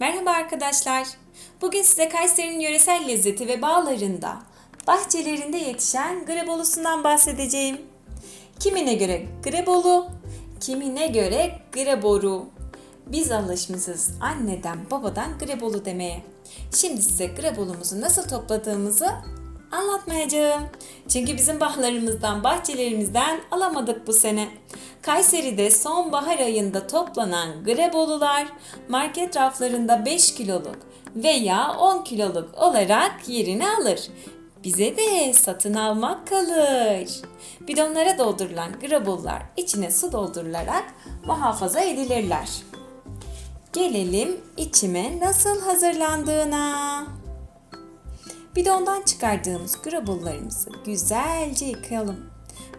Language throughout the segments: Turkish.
Merhaba arkadaşlar. Bugün size Kayseri'nin yöresel lezzeti ve bağlarında, bahçelerinde yetişen grebolusundan bahsedeceğim. Kimine göre grebolu, kimine göre greboru. Biz alışmışız anneden babadan grebolu demeye. Şimdi size grebolumuzu nasıl topladığımızı anlatmayacağım. Çünkü bizim bahlarımızdan, bahçelerimizden alamadık bu sene. Kayseri'de sonbahar ayında toplanan grebolular market raflarında 5 kiloluk veya 10 kiloluk olarak yerini alır. Bize de satın almak kalır. Bidonlara doldurulan grebolular içine su doldurularak muhafaza edilirler. Gelelim içime nasıl hazırlandığına. Bidondan çıkardığımız grabullarımızı güzelce yıkayalım.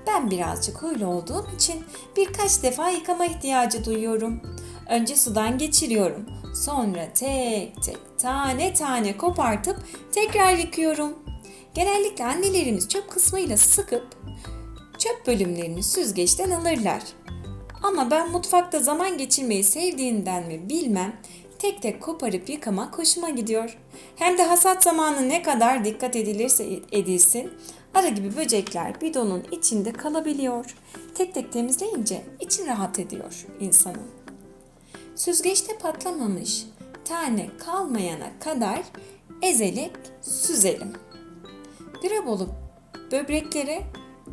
Ben birazcık huylu olduğum için birkaç defa yıkama ihtiyacı duyuyorum. Önce sudan geçiriyorum. Sonra tek tek tane tane kopartıp tekrar yıkıyorum. Genellikle annelerimiz çöp kısmıyla sıkıp çöp bölümlerini süzgeçten alırlar. Ama ben mutfakta zaman geçirmeyi sevdiğinden mi bilmem tek tek koparıp yıkamak hoşuma gidiyor. Hem de hasat zamanı ne kadar dikkat edilirse edilsin ara gibi böcekler bidonun içinde kalabiliyor. Tek tek temizleyince için rahat ediyor insanın. Süzgeçte patlamamış tane kalmayana kadar ezelek süzelim. Grebolu böbreklere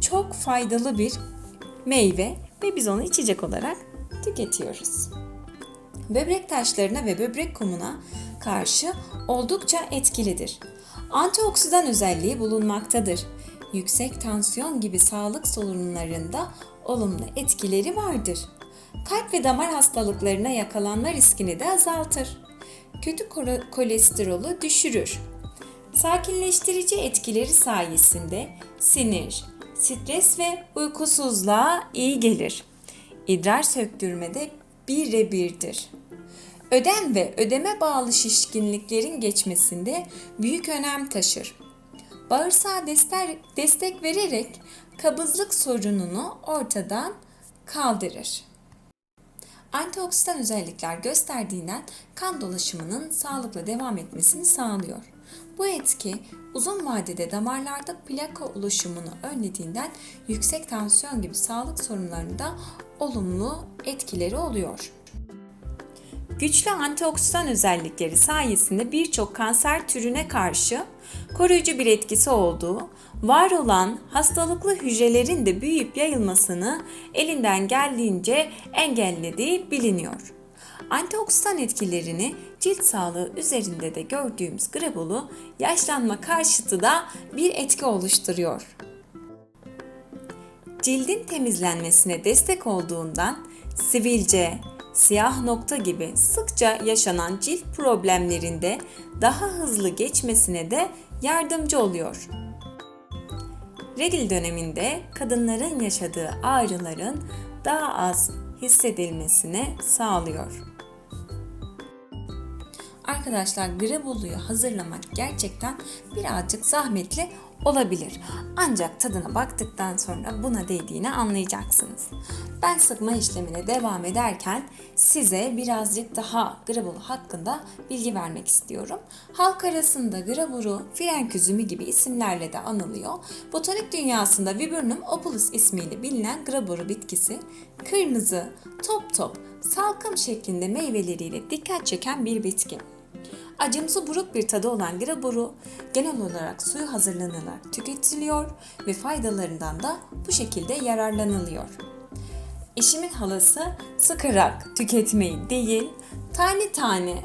çok faydalı bir meyve ve biz onu içecek olarak tüketiyoruz. Böbrek taşlarına ve böbrek kumuna karşı oldukça etkilidir. Antioksidan özelliği bulunmaktadır. Yüksek tansiyon gibi sağlık sorunlarında olumlu etkileri vardır. Kalp ve damar hastalıklarına yakalanma riskini de azaltır. Kötü kolesterolü düşürür. Sakinleştirici etkileri sayesinde sinir, stres ve uykusuzluğa iyi gelir. İdrar söktürmede birebirdir. Ödem ve ödeme bağlı şişkinliklerin geçmesinde büyük önem taşır. Bağırsağa destek, vererek kabızlık sorununu ortadan kaldırır. Antioksidan özellikler gösterdiğinden kan dolaşımının sağlıkla devam etmesini sağlıyor. Bu etki uzun vadede damarlarda plaka oluşumunu önlediğinden yüksek tansiyon gibi sağlık sorunlarında olumlu etkileri oluyor. Güçlü antioksidan özellikleri sayesinde birçok kanser türüne karşı koruyucu bir etkisi olduğu, var olan hastalıklı hücrelerin de büyüyüp yayılmasını elinden geldiğince engellediği biliniyor. Antioksidan etkilerini cilt sağlığı üzerinde de gördüğümüz grebolu yaşlanma karşıtı da bir etki oluşturuyor. Cildin temizlenmesine destek olduğundan sivilce, siyah nokta gibi sıkça yaşanan cilt problemlerinde daha hızlı geçmesine de yardımcı oluyor. Regil döneminde kadınların yaşadığı ağrıların daha az hissedilmesine sağlıyor. Arkadaşlar greboluyu hazırlamak gerçekten birazcık zahmetli olabilir. Ancak tadına baktıktan sonra buna değdiğini anlayacaksınız. Ben sıkma işlemine devam ederken size birazcık daha gravuru hakkında bilgi vermek istiyorum. Halk arasında gravuru frenk üzümü gibi isimlerle de anılıyor. Botanik dünyasında Viburnum opulus ismiyle bilinen gravuru bitkisi kırmızı, top top, salkım şeklinde meyveleriyle dikkat çeken bir bitki. Acımsı buruk bir tadı olan graburu genel olarak suyu hazırlanarak tüketiliyor ve faydalarından da bu şekilde yararlanılıyor. Eşimin halası sıkarak tüketmeyi değil, tane tane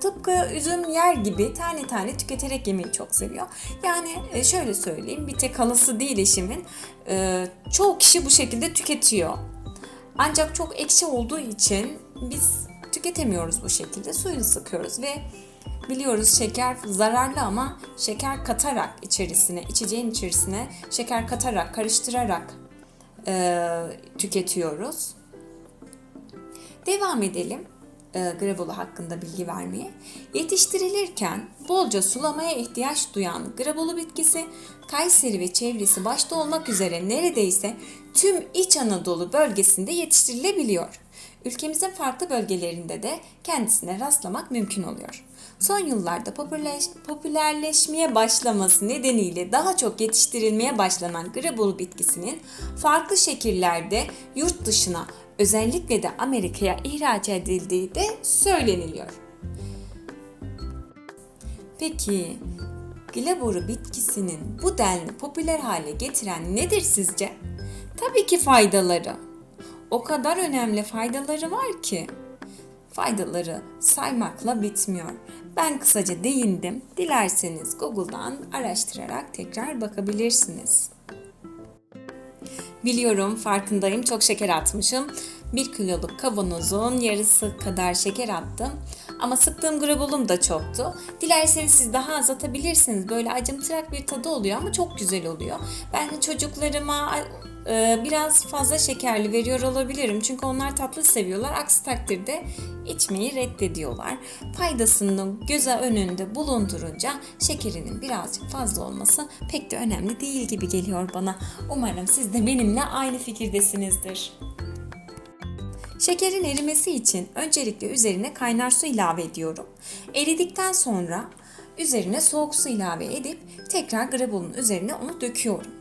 tıpkı üzüm yer gibi tane tane tüketerek yemeyi çok seviyor. Yani e, şöyle söyleyeyim bir tek halası değil eşimin. E, çoğu kişi bu şekilde tüketiyor. Ancak çok ekşi olduğu için biz tüketemiyoruz bu şekilde. Suyunu sıkıyoruz ve biliyoruz şeker zararlı ama şeker katarak içerisine, içeceğin içerisine şeker katarak, karıştırarak e, tüketiyoruz. Devam edelim e, grabulu hakkında bilgi vermeye. Yetiştirilirken bolca sulamaya ihtiyaç duyan grabulu bitkisi Kayseri ve çevresi başta olmak üzere neredeyse tüm İç Anadolu bölgesinde yetiştirilebiliyor. Ülkemizin farklı bölgelerinde de kendisine rastlamak mümkün oluyor. Son yıllarda popülerleş, popülerleşmeye başlaması nedeniyle daha çok yetiştirilmeye başlanan grebolu bitkisinin farklı şekillerde yurt dışına özellikle de Amerika'ya ihraç edildiği de söyleniliyor. Peki glaburu bitkisinin bu denli popüler hale getiren nedir sizce? Tabii ki faydaları. O kadar önemli faydaları var ki. Faydaları saymakla bitmiyor. Ben kısaca değindim. Dilerseniz Google'dan araştırarak tekrar bakabilirsiniz. Biliyorum farkındayım çok şeker atmışım. 1 kiloluk kavanozun yarısı kadar şeker attım. Ama sıktığım grabulum da çoktu. Dilerseniz siz daha az atabilirsiniz. Böyle acımtırak bir tadı oluyor ama çok güzel oluyor. Ben çocuklarıma biraz fazla şekerli veriyor olabilirim. Çünkü onlar tatlı seviyorlar. Aksi takdirde içmeyi reddediyorlar. Faydasını göze önünde bulundurunca şekerinin birazcık fazla olması pek de önemli değil gibi geliyor bana. Umarım siz de benimle aynı fikirdesinizdir. Şekerin erimesi için öncelikle üzerine kaynar su ilave ediyorum. Eridikten sonra üzerine soğuk su ilave edip tekrar grabulun üzerine onu döküyorum.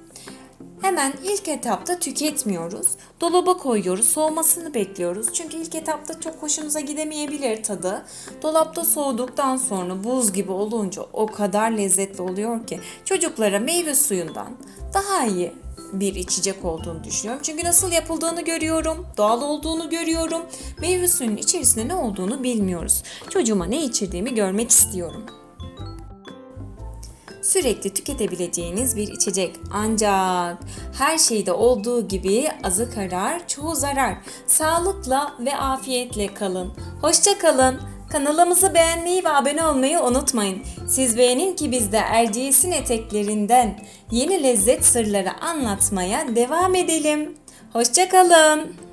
Hemen ilk etapta tüketmiyoruz. Dolaba koyuyoruz, soğumasını bekliyoruz. Çünkü ilk etapta çok hoşumuza gidemeyebilir tadı. Dolapta soğuduktan sonra buz gibi olunca o kadar lezzetli oluyor ki çocuklara meyve suyundan daha iyi bir içecek olduğunu düşünüyorum. Çünkü nasıl yapıldığını görüyorum, doğal olduğunu görüyorum. Meyve suyunun içerisinde ne olduğunu bilmiyoruz. Çocuğuma ne içirdiğimi görmek istiyorum sürekli tüketebileceğiniz bir içecek. Ancak her şeyde olduğu gibi azı karar, çoğu zarar. Sağlıkla ve afiyetle kalın. Hoşça kalın. Kanalımızı beğenmeyi ve abone olmayı unutmayın. Siz beğenin ki biz de Erciyes'in eteklerinden yeni lezzet sırları anlatmaya devam edelim. Hoşça kalın.